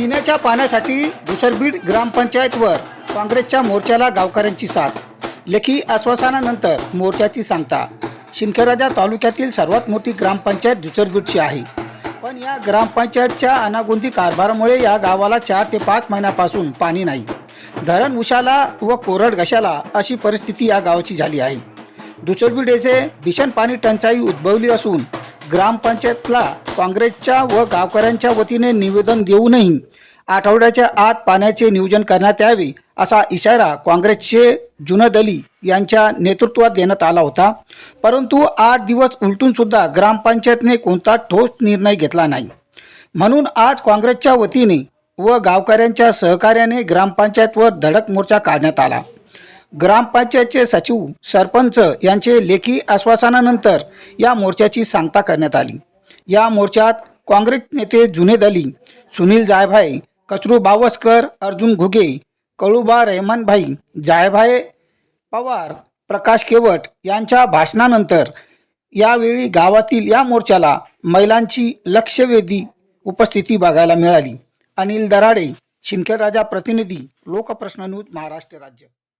पिण्याच्या पाण्यासाठी दुसरबीड ग्रामपंचायतवर काँग्रेसच्या मोर्चाला गावकऱ्यांची साथ. लेखी आश्वासनानंतर मोर्चाची सांगता शिंदखेराजा तालुक्यातील सर्वात मोठी ग्रामपंचायत दुसरबीडची आहे. पण या ग्रामपंचायतच्या अनागोंदी कारभारामुळे या गावाला चार ते पाच महिन्यापासून पाणी नाही. धरण उशाला व कोरड घशाला अशी परिस्थिती या गावाची झाली आहे. दुसरबीड येथे भीषण पाणी टंचाई उद्भवली असून ग्रामपंचायतला काँग्रेसच्या व गावकऱ्यांच्या वतीने निवेदन देऊनही आठवड्याच्या आत पाण्याचे नियोजन करण्यात यावे असा इशारा काँग्रेसचे जुनद अली यांच्या नेतृत्वात देण्यात आला होता. परंतु आठ दिवस उलटून सुद्धा ग्रामपंचायतने कोणता ठोस निर्णय घेतला नाही. म्हणून आज काँग्रेसच्या वतीने व गावकऱ्यांच्या सहकार्याने ग्रामपंचायतवर धडक मोर्चा काढण्यात आला. ग्रामपंचायतचे सचिव सरपंच यांचे लेखी आश्वासनानंतर या मोर्चाची सांगता करण्यात आली. या मोर्चात काँग्रेस नेते जुनेद अली सुनील जायभाई कचरू बावस्कर अर्जुन घुगे कळुबा रहमानभाई जायभाई पवार प्रकाश केवट यांच्या भाषणानंतर यावेळी गावातील या मोर्चाला महिलांची लक्षवेधी उपस्थिती बघायला मिळाली. अनिल दराडे शिंदखेड राजा प्रतिनिधी लोकप्रश्न न्यूज महाराष्ट्र राज्य.